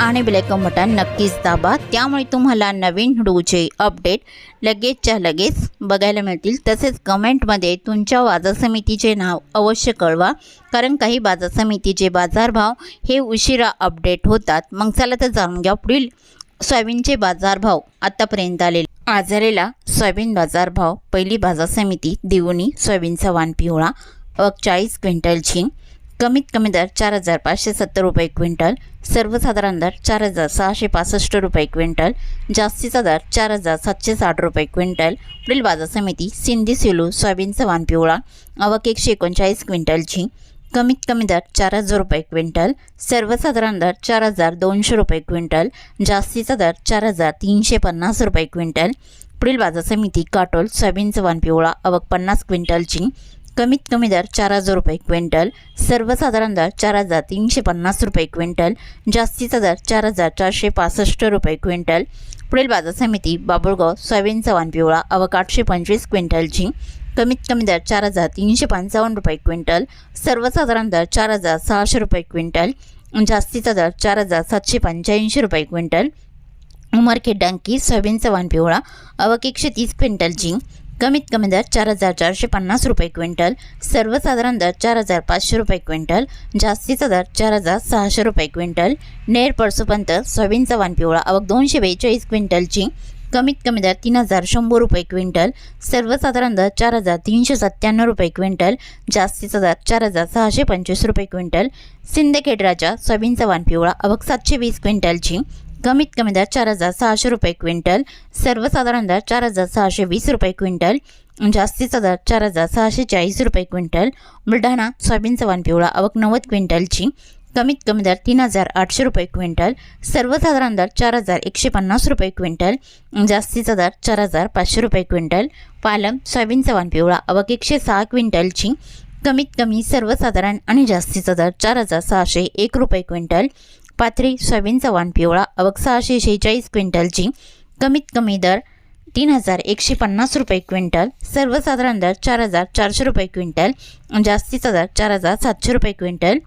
आणि bell icon button नक्कीच दाबा. त्यामुळे तुम्हाला नवीन व्हिडिओचे अपडेट लगेचच्या लगेच बघायला मिळतील. तसेच कमेंटमध्ये तुमच्या बाजार समितीचे नाव अवश्य कळवा. कारण काही बाजार समितीचे बाजारभाव हे उशिरा अपडेट होतात. मग चला तर जाणून घ्या पुढील सोयाबीनचे बाजारभाव आतापर्यंत आलेले. आज आलेला सोयाबीन बाजारभाव पहिली बाजार समिती देऊनी सोयाबीनचा वाण पिवळा अग चाळीस झिंग कमीत कमी दर चार हजार पाचशे सत्तर रुपये क्विंटल सर्वसाधारण दर चार हजार सहाशे पासष्ट रुपये क्विंटल जास्तीचा दर चार हजार सातशे साठ रुपये क्विंटल पुढील बाजार समिती सिंधी सेलू सोयाबीनचा वान पिवळा आवक एकशे एकोणचाळीस क्विंटलची कमीत कमी दर चार हजार रुपये क्विंटल सर्वसाधारण दर चार हजार दोनशे रुपये क्विंटल जास्तीचा दर चार हजार तीनशे पन्नास रुपये क्विंटल पुढील बाजार समिती काटोल सोयाबीनचा वान पिवळा आवक पन्नास क्विंटलची कमीत कमी दर चार हजार रुपये क्विंटल सर्वसाधारण दर चार हजार तीनशे पन्नास रुपये क्विंटल जास्तीचा दर चार हजार चारशे पासष्ट रुपये क्विंटल. पुढील बाजार समिती बाबुळगाव सोयाबीनचा चव्हाण पिवळा आवक आठशे पंचवीस क्विंटलची. कमीत कमी दर चार हजार तीनशे पंचावन्न रुपये क्विंटल सर्वसाधारण दर चार हजार सहाशे रुपये क्विंटल जास्तीचा दर चार हजार सातशे पंच्याऐंशी रुपये क्विंटल. उमरखेड डांकी सोयाबीनचा चव्हाण पिवळा आवक एकशे तीस क्विंटलची. कमीत कमी दर चार हजार चारशे पन्नास रुपये क्विंटल सर्वसाधारण दर चार हजार पाचशे रुपये क्विंटल जास्तीचा दर चार हजार सहाशे रुपये क्विंटल नेर परसोपंत सोयाबीनचा वाण पिवळा आवक दोनशे बेचाळीस क्विंटलची कमीत कमी दर तीन हजार शंभर रुपये क्विंटल सर्वसाधारण दर चार हजार तीनशे सत्त्याण्णव रुपये क्विंटल जास्तीचा दर चार हजार सहाशे पंचवीस रुपये क्विंटल सिंदखेडराच्या सोयाबीनचा वाण पिवळा आवक सातशे वीस क्विंटलची कमीत कमी दर चार हजार सहाशे रुपये क्विंटल सर्वसाधारण दर चार हजार सहाशे वीस रुपये क्विंटल जास्तीचा दर चार हजार सहाशे चाळीस रुपये क्विंटल बुलढाणा सोयाबीनचा वाण पिवळा आवक नव्वद क्विंटलची कमीत कमी दर तीन हजार आठशे रुपये क्विंटल सर्वसाधारण दर चार हजार एकशे पन्नास रुपये क्विंटल जास्तीचा दर चार हजार पाचशे रुपये क्विंटल पालम सोयाबीनचा वाण पिवळा आवक एकशे सहा क्विंटलची कमीत कमी सर्वसाधारण आणि जास्तीचा दर चार हजार सहाशे एक रुपये क्विंटल पाथरी सोयाबीन चव्हाण पिवळा अवक सहाशे शेहेचाळीस क्विंटलची कमीत कमी दर तीन हजार एकशे पन्नास रुपये क्विंटल सर्वसाधारण दर चार हजार चारशे रुपये क्विंटल जास्तीचा दर चार हजार सातशे रुपये क्विंटल.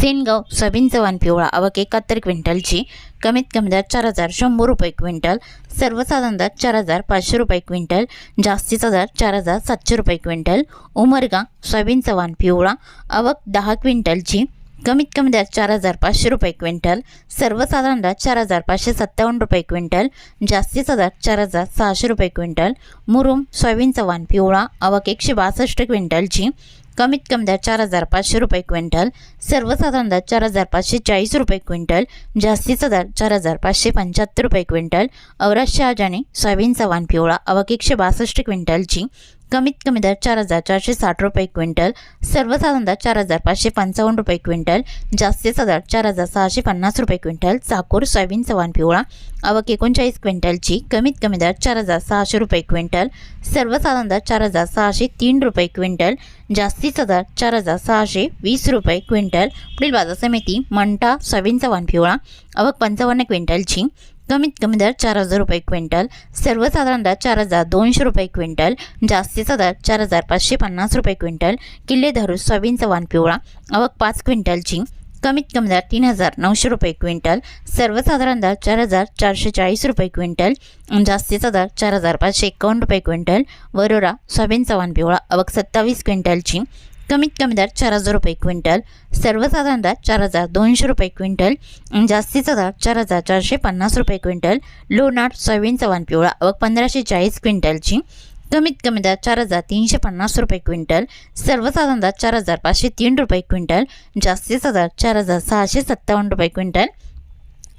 सेनगाव सोयाबीन चव्हाण पिवळा अवक एकाहत्तर क्विंटलची कमीत कमी दर चार हजार शंभर रुपये क्विंटल सर्वसाधारण दर चार हजार पाचशे रुपये क्विंटल जास्तीचा दर चार हजार सातशे रुपये क्विंटल. उमरगा सोयाबीन चव्हाण पिवळा अवक दहा क्विंटलची कमीत कमी द्यात चार हजार पाचशे रुपये क्विंटल सर्वसाधारण दर चार हजार पाचशे सत्तावन्न रुपये क्विंटल जास्तीचा दर चार हजार सहाशे रुपये क्विंटल मुरुम सोयाबीनचा वाण पिवळा अवक एकशे बासष्ट क्विंटलची कमीत कमी दर चार हजार पाचशे रुपये क्विंटल सर्वसाधारण दर चार हजार पाचशे चाळीस रुपये क्विंटल जास्तीचा दर चार हजार पाचशे पंच्याहत्तर रुपये क्विंटल औरत शहाजाने सोयाबीनचा वाण पिवळा अवक एकशे बासष्ट क्विंटलची कमीत कमी दर चार हजार चारशे साठ रुपये क्विंटल सर्वसाधारण दर चार हजार पाचशे पंचावन्न रुपये क्विंटल जास्तीचा दर चार हजार सहाशे पन्नास रुपये क्विंटल चाकूर सोयाबीन सवान पिवळा आवक एकोणचाळीस क्विंटलची कमीत कमी दर चार हजार सहाशे रुपये क्विंटल सर्वसाधारण दर चार हजार सहाशे तीन रुपये क्विंटल जास्तीचा दर चार हजार सहाशे वीस रुपये क्विंटल. पुढील बाजार समिती मंटा सोयाबीन चव्हाण पिवळा आवक पंचावन्न क्विंटलची कमीत कमी दर चार हजार रुपये क्विंटल सर्वसाधारण दर चार हजार दोनशे रुपये क्विंटल जास्तीचा दर चार हजार पाचशे पन्नास रुपये क्विंटल किल्ले धरू सोयाबीनचा वाण पिवळा आवक पाच क्विंटलची कमीत कमी दर तीन हजार नऊशे रुपये क्विंटल सर्वसाधारण दर चार हजार चारशे चाळीस रुपये क्विंटल जास्तीचा दर चार हजार पाचशे एकावन्न रुपये क्विंटल वरोरा सोयाबीनचा वाण पिवळा अवक सत्तावीस क्विंटलची कमीत कमी दर चार हजार रुपये क्विंटल सर्वसाधारण दर चार हजार दोनशे रुपये क्विंटल जास्तीचा दर चार हजार चारशे पन्नास रुपये क्विंटल लोणार सोयाबीनचा चव्हाण पिवळा व पंधराशे चाळीस क्विंटलची कमीत कमी दर चार हजार तीनशे पन्नास रुपये क्विंटल सर्वसाधारण दर चार हजार पाचशे तीन रुपये क्विंटल जास्तीचा दर चार हजार सहाशे सत्तावन्न रुपये क्विंटल.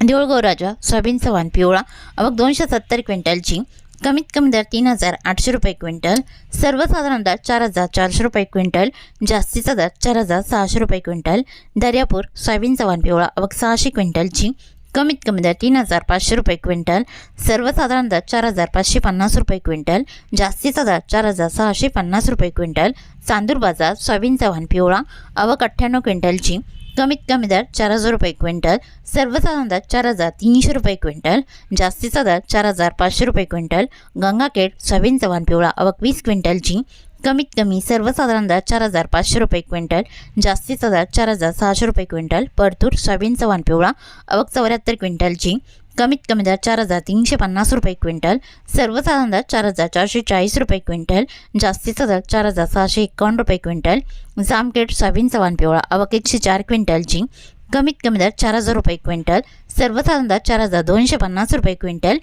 देऊळगाव राजा सोयाबीनचा वाण पिवळा अवघ दोनशे सत्तर क्विंटलची कमीत कमी दर तीन हजार आठशे रुपये क्विंटल सर्वसाधारण दर चार हजार चारशे रुपये क्विंटल जास्तीचा दर चार हजार सहाशे रुपये क्विंटल दर्यापूर सोयाबीनचा चव्हाण पिवळा अवघ सहाशे क्विंटलची कमीत कमी दर तीन हजार पाचशे रुपये क्विंटल सर्वसाधारण दर चार हजार पाचशे पन्नास रुपये क्विंटल जास्तीचा दर चार हजार सहाशे पन्नास रुपये क्विंटल चांदूर बाजार सोयाबीन चव्हाण पिवळा आवक अठ्ठ्याण्णव क्विंटलची कमीत कमी दर चार हजार रुपये क्विंटल सर्वसाधारण दर चार हजार तीनशे रुपये क्विंटल जास्तीचा दर चार हजार पाचशे रुपये क्विंटल गंगाखेड सोयाबीन चव्हाण पिवळा अवक वीस क्विंटलची कमीत कमी सर्वसाधारण दर चार हजार पाचशे रुपये क्विंटल जास्तीचा दर चार हजार सहाशे रुपये क्विंटल परतूर सोयाबीन चव्हाण पिवळा अवक चौऱ्याहत्तर क्विंटलची कमीत कमी दर चार हजार तीनशे पन्नास रुपये क्विंटल सर्वसाधारण दर चार हजार चारशे चाळीस रुपये क्विंटल जास्तीचा दर चार हजार सहाशे एकावन्न रुपये क्विंटल जामखेड सोयाबीन चव्हाण पिवळा आवक एकशे चार क्विंटलची कमीत कमी दर चार हजार रुपये क्विंटल सर्वसाधारण दर चार हजार दोनशे पन्नास रुपये क्विंटल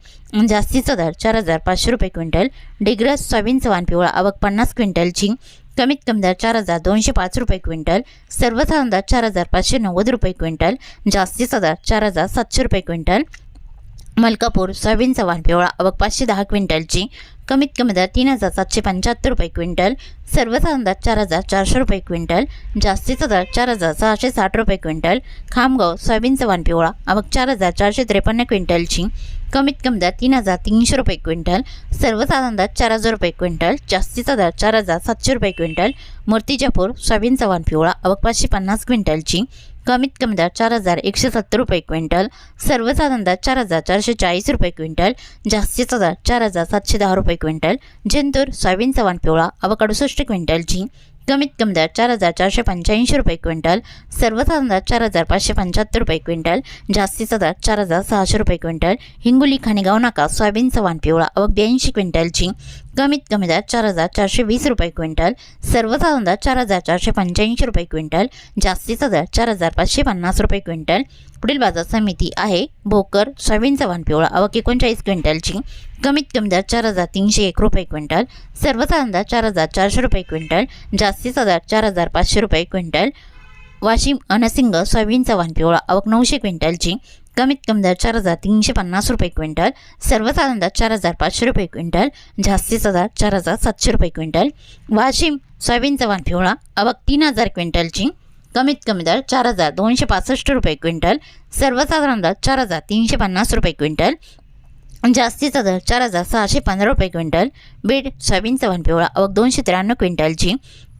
जास्तीचा दर चार हजार पाचशे रुपये क्विंटल डिग्रस सोयाबीन चव्हाण पिवळा आवक पन्नास क्विंटलची कमीत कमी दर चार हजार दोनशे पाच रुपये क्विंटल सर्वसाधारण दर चार हजार पाचशे नव्वद रुपये क्विंटल जास्तीचा दर चार हजार सातशे रुपये क्विंटल मलकापूर सोयाबीन चव्हाण पिवळा अवघ पाचशे दहा क्विंटलची कमीत कमी दर तीन हजार सातशे पंच्याहत्तर रुपये क्विंटल सर्वसाधारण दर चार हजार चारशे रुपये क्विंटल जास्तीचा दर चार हजार सहाशे साठ रुपये क्विंटल खामगाव सोयाबीन चव्हाण पिवळा अवघ चार हजार चारशे त्रेपन्न क्विंटलची कमीत कमी दर तीन हजार तीनशे रुपये क्विंटल सर्वसाधारण दर चार हजार रुपये क्विंटल जास्तीचा दर चार हजार सातशे रुपये क्विंटल मूर्तिजापूर सोयाबीन चव्हाण पिवळा अवघ पाचशे पन्नास क्विंटलची कमीत कमी दर चार हजार एकशे सत्तर रुपये क्विंटल सर्वसाधारण दर चार हजार चारशे चाळीस रुपये क्विंटल जास्तीचा दर चार हजार सातशे दहा रुपये क्विंटल जिंतूर सोयाबीन सवान पिवळा अवकाडुसष्ट क्विंटल क्विंटलची कमीत कमी दर चार हजार चारशे पंच्याऐंशी रुपये क्विंटल सर्वसाधारण दर चार हजार पाचशे पंच्याहत्तर रुपये क्विंटल जास्तीचा दर चार हजार सहाशे रुपये क्विंटल हिंगोली खाणेगाव नाका सोयाबीन सवान पिवळा आवक ब्याऐंशी क्विंटलची कमीत कमी दर चार हजार चारशे वीस रुपये क्विंटल सर्वसाधारण दर चार हजार चारशे पंच्याऐंशी रुपये क्विंटल जास्तीचा दर चार हजार पाचशे पन्नास रुपये क्विंटल. पुढील बाजार समिती आहे भोकर सोयाबीन चव्हाण पिवळा आवक एकोणचाळीस क्विंटलची. कमीत कमी दर चार हजार तीनशे एक रुपये क्विंटल सर्वसाधारण दर चार हजार चारशे रुपये क्विंटल जास्तीचा दर चार हजार पाचशे रुपये क्विंटल. वाशिम अनसिंग सोयाबीन चव्हाण पिवळा. आवक नऊशे क्विंटलची. कमीत कमी दर चार हजार तीनशे पन्नास रुपये क्विंटल. सर्वसाधारण दर चार हजार पाचशे रुपये क्विंटल. जास्तीचा दर चार हजार सातशे रुपये क्विंटल. वाशिम सोयाबीन चव्हाण पिवळा. आवक तीन हजार क्विंटलची. कमीत कमी दर चार हजार दोनशे पासष्ट रुपये क्विंटल. सर्वसाधारण दर चार हजार तीनशे पन्नास रुपये क्विंटल. जास्तीचा दर चार हजार सहाशे पंधरा रुपये क्विंटल. बीड सोयाबीन चव्हाण पिवळा. अवघ दोनशे त्र्याण्णव क्विंटलची.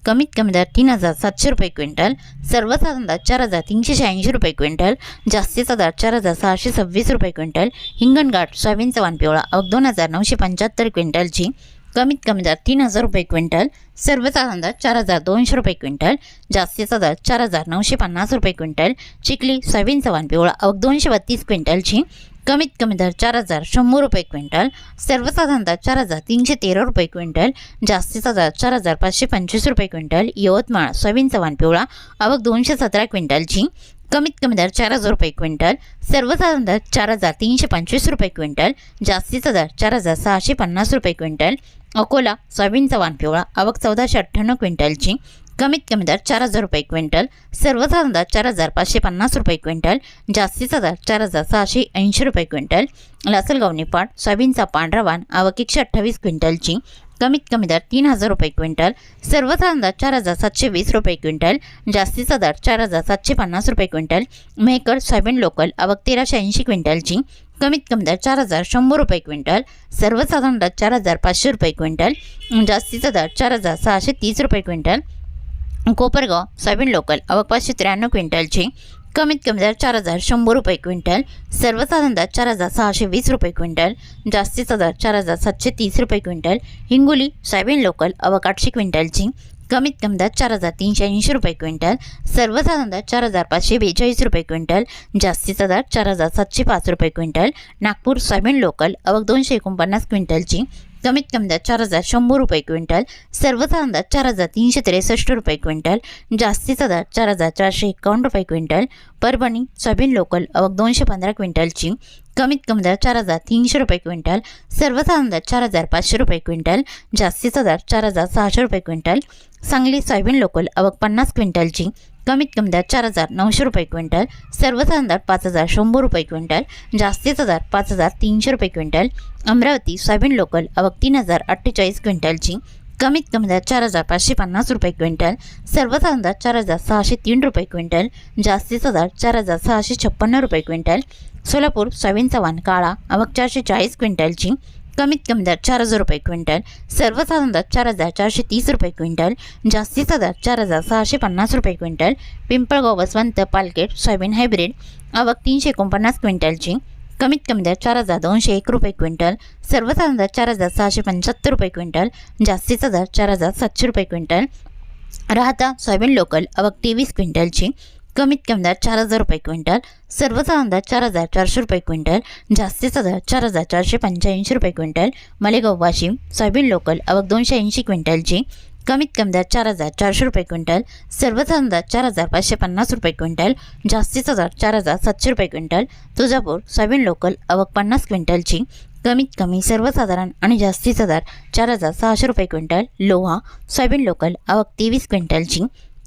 कमीत कमी दर तीन हजार सातशे रुपये क्विंटल सर्वसाधारण दर चार हजार तीनशे शहाऐंशी रुपये क्विंटल जास्तीचा दर चार हजार सहाशे सव्वीस रुपये क्विंटल हिंगणघाट सोयाबीन चव्हाण पिवळा अग दोन हजार नऊशे पंच्याहत्तर क्विंटलची कमीत कमी दर तीन हजार रुपये क्विंटल सर्वसाधारण दर चार हजार दोनशे रुपये क्विंटल जास्तीचा दर चार हजार नऊशे पन्नास रुपये क्विंटल चिखली सोयाबीन चव्हाण पिवळा अवघ दोनशे बत्तीस क्विंटलची कमीत कमी दर चार हजार शंभर रुपये क्विंटल सर्वसाधारण दर चार हजार तीनशे तेरा रुपये क्विंटल जास्तीचा दर चार हजार पाचशे पंचवीस रुपये क्विंटल यवतमाळ सोयाबीन चव्हाण पिवळा आवक दोनशे सतरा क्विंटलची कमीत कमी दर चार हजार रुपये क्विंटल सर्वसाधारण दर चार हजार तीनशे पंचवीस रुपये क्विंटल जास्तीचा दर चार हजार सहाशे पन्नास रुपये क्विंटल अकोला सोयाबीन चव्हाण पिवळा आवक चौदाशे अठ्ठ्याण्णव क्विंटलची कमीत कमी दर चार हजार रुपये क्विंटल सर्वसाधारण दर चार हजार पाचशे पन्नास रुपये क्विंटल जास्तीचा दर चार हजार सहाशे ऐंशी रुपये क्विंटल लासलगाव निपाट सोयाबीनचा पांढरा वाण आवक एकशे अठ्ठावीस क्विंटलची कमीत कमी दर तीन हजार रुपये क्विंटल सर्वसाधारण दर चार हजार सातशे वीस रुपये क्विंटल जास्तीचा दर चार हजार सातशे पन्नास रुपये क्विंटल मेहकर सोयाबीन लोकल आवक तेराशे ऐंशी क्विंटलची कमीत कमी दर चार हजार शंभर रुपये क्विंटल सर्वसाधारण दर चार हजार पाचशे रुपये क्विंटल जास्तीचा दर चार हजार सहाशे तीस रुपये क्विंटल कोपरगाव सोयाबीन लोकल आवक पाचशे त्र्याण्णव क्विंटलची कमीत कमी दर चार हजार शंभर रुपये क्विंटल सर्वसाधारण दर चार हजार सहाशे वीस रुपये क्विंटल जास्तीचा दर चार हजार सातशे तीस रुपये क्विंटल हिंगोली सोयाबीन लोकल आवक आठशे क्विंटलची कमीत कमी दर चार हजार तीनशे ऐंशी रुपये क्विंटल सर्वसाधारण दर चार हजार पाचशे बेचाळीस रुपये क्विंटल जास्तीचा दर चार हजार सातशे पाच रुपये क्विंटल नागपूर सोयाबीन लोकल अवक दोनशे एकोणपन्नास क्विंटलची कमीत कमी दर चार हजार शंभर रुपये क्विंटल सर्वसाधारण दर चार हजार तीनशे त्रेसष्ट रुपये क्विंटल जास्तीचा दर चार हजार चारशे एकावन्न रुपये क्विंटल परभणी सोयाबीन लोकल अवघ दोनशे पंधरा क्विंटलची कमीत कमी दर चार हजार तीनशे रुपये क्विंटल सर्वसाधारण दर चार हजार पाचशे रुपये क्विंटल जास्तीचा दर चार हजार सहाशे रुपये क्विंटल सांगली सोयाबीन लोकल अवघ पन्नास क्विंटलची कमीत कमी दर चार हजार नऊशे रुपये क्विंटल सर्वसाधारण दर पाच हजार शंभर रुपये क्विंटल जास्तीचा दर पाच हजार तीनशे रुपये क्विंटल अमरावती सोयाबीन लोकल आवक तीन हजार अठ्ठेचाळीस क्विंटलची कमीत कमी दर चार हजार पाचशे पन्नास रुपये क्विंटल सर्वसाधारण दर चार हजार सहाशे तीन रुपये क्विंटल जास्तीचा दर चार हजार सहाशे छप्पन्न रुपये क्विंटल सोलापूर सोयाबीन चव्हाण काळा आवक चारशे चाळीस क्विंटलची कमीत कमी दर चार हजार रुपये क्विंटल सर्वसाधारण दर चार हजार चारशे तीस रुपये क्विंटल जास्तीचा दर चार हजार सहाशे पन्नास रुपये क्विंटल पिंपळगाव वसवंत पालकेट सोयाबीन हायब्रिड आवक तीनशे एकोणपन्नास क्विंटलची कमीत कमी दर चार हजार दोनशे एक रुपये क्विंटल सर्वसाधारण दर चार हजार सहाशे पंच्याहत्तर रुपये क्विंटल जास्तीचा दर चार हजार सातशे रुपये क्विंटल. राहता सोयाबीन लोकल आवक तेवीस क्विंटलची कमीत कमी दर चार हजार रुपये क्विंटल सर्वसाधारण दर चार हजार चारशे रुपये क्विंटल जास्तीचा दर चार हजार चारशे पंच्याऐंशी रुपये quintal Malegaon Washim soybean local आवक दोनशे ऐंशी क्विंटलची कमीत कमी दर चार हजार चारशे रुपये क्विंटल सर्वसाधारण दर चार हजार पाचशे पन्नास रुपये क्विंटल जास्तीचा दर चार हजार सातशे रुपये क्विंटल तुळजापूर सोयाबीन लोकल आवक पन्नास क्विंटलची कमीत कमी सर्वसाधारण आणि जास्तीचा दर चार हजार सहाशे रुपये क्विंटल लोहा सोयाबीन लोकल आवक तेवीस क्विंटलची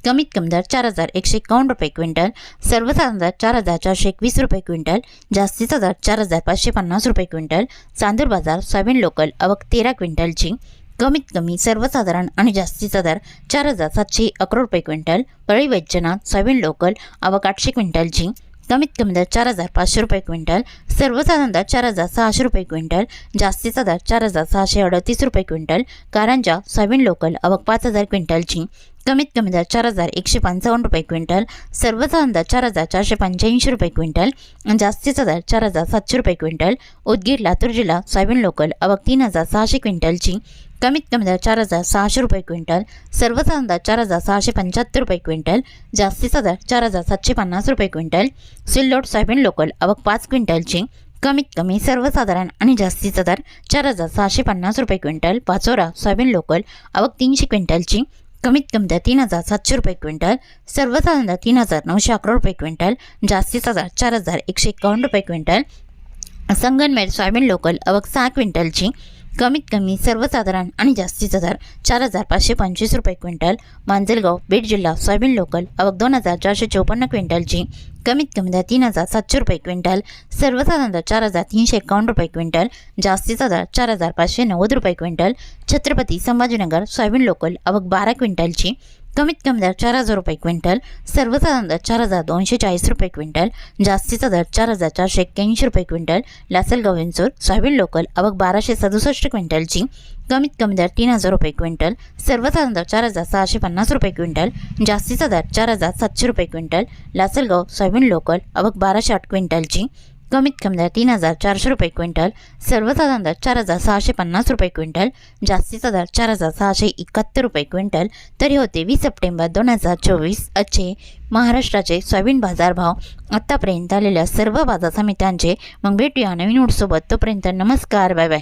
कमीत कमी दर चार हजार एकशे एकावन्न रुपये क्विंटल सर्वसाधारण दर चार हजार चारशे एकवीस रुपये क्विंटल जास्तीचा दर चार हजार पाचशे पन्नास रुपये क्विंटल चांदूर बाजार सोयाबीन लोकल अवक तेरा क्विंटलची कमीत कमी सर्वसाधारण आणि जास्तीचा दर चार हजार सातशे अकरा रुपये quintal Parli Vaijnath soybean local अवक आठशे क्विंटलची कमीत कमी दर चार हजार पाचशे रुपये क्विंटल सर्वसाधारण दर चार हजार सहाशे रुपये क्विंटल जास्तीचा दर चार हजार सहाशे अडतीस रुपये क्विंटल कारंजा सोयाबीन लोकल आवक पाच हजार क्विंटलची कमीत कमी दर चार हजार एकशे पंचावन्न रुपये क्विंटल सर्वसाधारण दर चार हजार चारशे पंच्याऐंशी रुपये क्विंटल जास्तीचा दर चार हजार सातशे रुपये क्विंटल उदगीर लातूर जिल्हा सोयाबीन लोकल आवक तीन हजार सहाशे क्विंटलची कमीत कमी दर चार हजार सहाशे रुपये क्विंटल सर्वसाधारण दर चार हजार सहाशे पंच्याहत्तर रुपये क्विंटल जास्तीचा दर चार हजार सातशे पन्नास रुपये क्विंटल सिल्लोड सोयाबीन लोकल आवक पाच क्विंटलची कमीत कमी सर्वसाधारण आणि जास्तीचा दर चार हजार सहाशे पन्नास रुपये क्विंटल पाचोरा सोयाबीन लोकल आवक तीनशे क्विंटलची कमीत कमी दर तीन हजार सातशे रुपये क्विंटल सर्वसाधारण दर तीन हजार नऊशे अकरा रुपये क्विंटल जास्तीचा दर चार हजार एकशे एकावन्न रुपये क्विंटल संगनमेर सोयाबीन लोकल आवक सहा क्विंटलची कमीत कमी सर्वसाधारण आणि जास्तीत हजार चार हजार पाचशे पंचवीस रुपये क्विंटल. मांजलगाव बीड जिल्हा सोयाबीन लोकल आवक दोन हजार चारशे चौपन्न क्विंटलची. कमीत कमी दर तीन हजार सातशे रुपये क्विंटल सर्वसाधारण दर चार हजार तीनशे एकावन्न रुपये क्विंटल जास्तीचा दर चार हजार पाचशे नव्वद रुपये quintal Chhatrapati Sambhajinagar soybean local अवघ बारा क्विंटलची कमीत कमी दर चार हजार रुपये क्विंटल सर्वसाधारण दर चार हजार दोनशे चाळीस रुपये क्विंटल जास्तीचा दर चार हजार चारशे एक्क्याऐंशी रुपये quintal Lasalgaon Vinchur soybean local अवघ बाराशे सदुसष्ट क्विंटलची कमीत कमी दर तीन हजार रुपये क्विंटल सर्वसाधारण दर चार हजार सहाशे पन्नास रुपये क्विंटल जास्तीचा दर चार हजार सातशे रुपये क्विंटल लासलगाव सोयाबीन लोकल अवघ बाराशे आठ क्विंटलची कमीत कमी दर तीन हजार चारशे रुपये क्विंटल सर्वसाधारण दर चार हजार सहाशे पन्नास रुपये क्विंटल जास्तीचा दर चार हजार सहाशे एकाहत्तर रुपये क्विंटल तरी होते वीस सप्टेंबर दोन हजार चोवीस अचे महाराष्ट्राचे सोयाबीन बाजारभाव आत्तापर्यंत आलेल्या सर्व बाजार समित्यांचे मग भेटूया नवीन नोटसोबत तोपर्यंत नमस्कार बाय बाय.